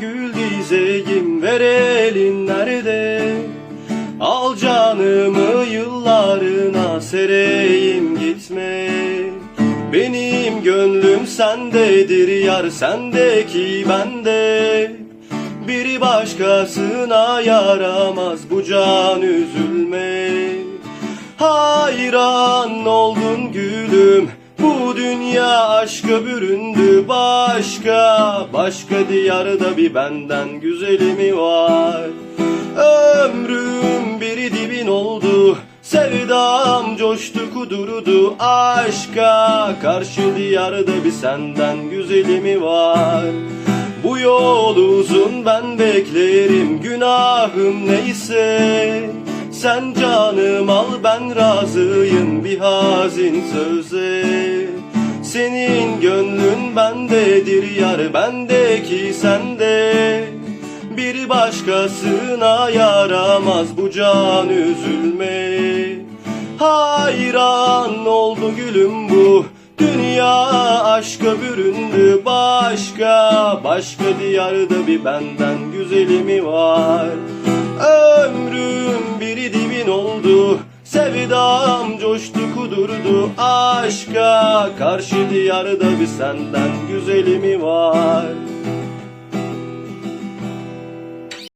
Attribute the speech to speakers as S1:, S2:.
S1: gül dizeyim ver elin nerede? Al canımı yıllarına sereyim gitme. Benim gönlüm sendedir yar sendeki bende. Biri başkasına yaramaz bu can üzülme. Hayran oldum gülüm Bu dünya aşka büründü başka Başka diyarda bir benden güzeli mi var? Ömrüm biri dibin oldu Sevdam coştu kudurdu aşka. Karşı diyarda bir senden güzeli mi var? Bu yol uzun ben beklerim günahım neyse Sen canım al ben razıyım. Bir hazin söze Senin gönlün bendedir yar bendeki sende. Bir başkasına yaramaz bu can üzülme. Hayran oldu gülüm bu. Dünya aşka büründü başka Başka diyarda bir benden güzeli mi var. Ömrüm Sevdam coştu kudurdu aşka. Karşı diyarda bir senden güzeli mi var